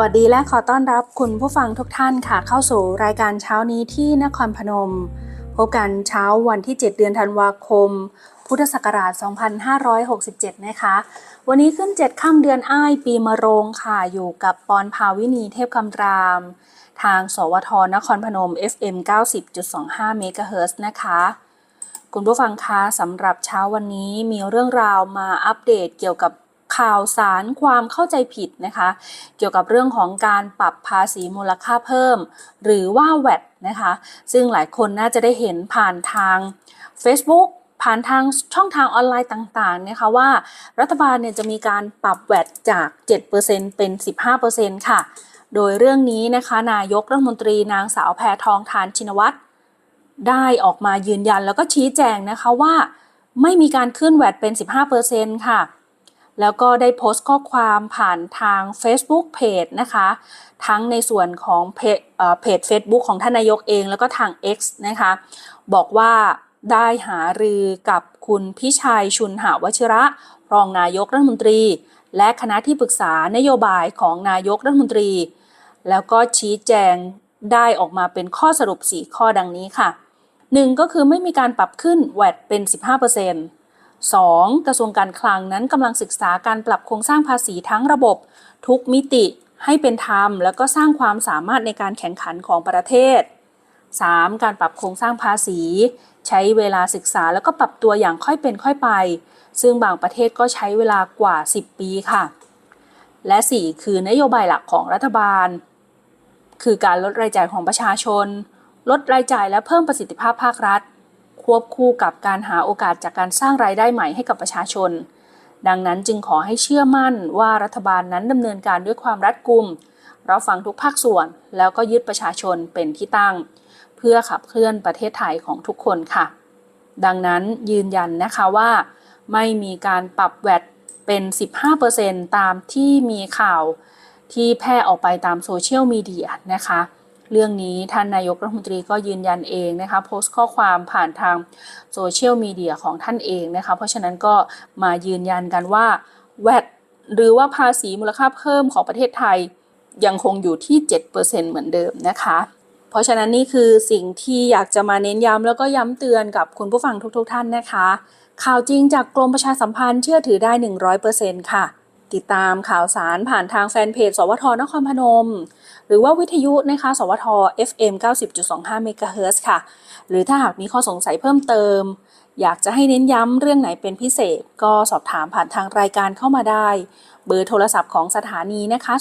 วัสดีและขอต้อนรับคุณผู้ฟังทุกท่านค่ะเข้าสู่รายการเช้านี้ที่นครพนม พบกันเช้าวันที่ 7 เดือนธันวาคม พุทธศักราช 2567 นะคะ วันนี้ขึ้น 7 ค่ำเดือนอ้ายปีมะโรงค่ะอยู่กับปอนภาวินีเทพคำราม ทางสวทนครพนม FM 90.25 MHz นะคะคุณผู้ฟังคะสำหรับเช้าวันนี้มีเรื่องราวมาอัปเดตเกี่ยวกับ ข่าวสารความเข้าใจผิดนะคะ เกี่ยวกับเรื่องของการปรับภาษีมูลค่าเพิ่ม หรือว่า VAT นะคะ ซึ่งหลายคนน่าจะได้เห็นผ่านทาง Facebook ผ่านทางช่องทางออนไลน์ต่างๆนะคะว่ารัฐบาลเนี่ยจะมีการปรับ VAT จาก 7%เป็น 15%ค่ะ โดยเรื่องนี้นะคะนายกรัฐมนตรีนางสาวแพทองทานชินวัตรได้ออกมายืนยันแล้วก็ชี้แจงนะคะว่า ไม่มีการขึ้นแวดเป็น 15%ค่ะ แล้วก็ได้โพสต์ข้อความผ่านทาง Facebook Page นะคะ ทั้งในส่วนของเพจเพจ Facebook ของท่านนายกเองแล้วก็ทาง X นะคะ บอกว่าได้หารือกับคุณพิชัยชุนหาวชิระ รองนายกรัฐมนตรี และคณะที่ปรึกษานโยบายของนายกรัฐมนตรี แล้วก็ชี้แจงได้ออกมาเป็นข้อสรุป 4 ข้อดังนี้ค่ะ 1. ก็คือไม่มีการปรับขึ้น VAT เป็น 15% 2. กระทรวงการคลังนั้นกำลังศึกษาการปรับโครงสร้างภาษีทั้งระบบ ทุกมิติให้เป็นธรรม แล้วก็สร้างความสามารถในการแข่งขันของประเทศ 3. การปรับโครงสร้างภาษี ใช้เวลาศึกษาแล้วก็ปรับตัวอย่างค่อยเป็นค่อยไป ซึ่งบางประเทศก็ใช้เวลากว่า 10 ปีค่ะ และ 4 คือนโยบายหลักของรัฐบาล คือการลดรายจ่ายของประชาชน ลดรายจ่ายและเพิ่มประสิทธิภาพภาครัฐ ควบคู่กับการหาโอกาสจากการสร้างรายได้ใหม่ให้กับประชาชน ดังนั้นจึงขอให้เชื่อมั่นว่ารัฐบาลนั้นดำเนินการด้วยความรัดกุมเราฟังทุกภาคส่วน แล้วก็ยึดประชาชนเป็นที่ตั้ง เพื่อขับเคลื่อนประเทศไทยของทุกคนค่ะ ดังนั้นยืนยันนะคะว่า ไม่มีการปรับแวดเป็น 15%ตามที่มีข่าวที่แพร่ออกไปตามโซเชียลมีเดียนะคะ เรื่องนี้ท่านนายกรัฐมนตรีก็ยืนยันเองนะคะโพสต์ข้อความผ่านทางโซเชียลมีเดียของท่านเองนะคะเพราะฉะนั้นก็มายืนยันกันว่า VAT หรือว่าภาษีมูลค่าเพิ่มของประเทศไทยยังคงอยู่ที่ 7%เหมือนเดิมนะคะ เพราะฉะนั้นนี่คือสิ่งที่อยากจะมาเน้นย้ำแล้วก็ย้ำเตือนกับคุณผู้ฟังทุกๆทท่านนะคะ ข่าวจริงจากกรมประชาสัมพันธ์เชื่อถือได้ 100%ค่ะ ติดตามข่าวสารผ่านทางแฟนเพจ สวทนครพนม หรือว่าวิทยุนะคะ สวท FM 90.25 MHz ค่ะ หรือถ้าหากมีข้อสงสัยเพิ่มเติม อยากจะให้เน้นย้ำเรื่องไหนเป็นพิเศษ ก็สอบถามผ่านทางรายการเข้ามาได้ เบอร์โทรศัพท์ของสถานีนะคะ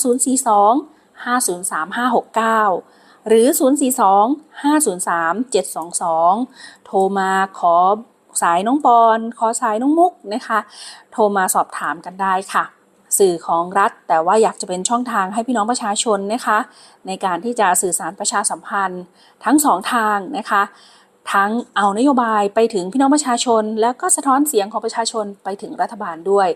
042 503 569 หรือ 042 503 722 โทรมาขอสายน้องปอน ขอสายน้องมุกนะคะ โทรมาสอบถามกันได้ค่ะ สื่อของรัฐ แต่ว่าอยากจะเป็นช่องทางให้พี่น้องประชาชนนะคะ ในการที่จะสื่อสารประชาสัมพันธ์ ทั้งสองทางนะคะ ทั้งเอานโยบายไปถึงพี่น้องประชาชน แล้วก็สะท้อนเสียงของประชาชนไปถึงรัฐบาลด้วย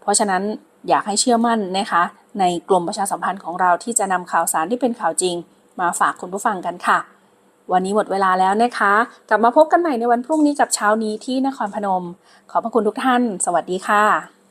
เพราะฉะนั้นอยากให้เชื่อมั่นนะคะ ในกลุ่มประชาสัมพันธ์ของเราที่จะนำข่าวสารที่เป็นข่าวจริง มาฝากคุณผู้ฟังกันค่ะ วันนี้หมดเวลาแล้วนะคะ กลับมาพบกันใหม่ในวันพรุ่งนี้กับเช้านี้ที่นครพนม ขอบพระคุณทุกท่าน สวัสดีค่ะ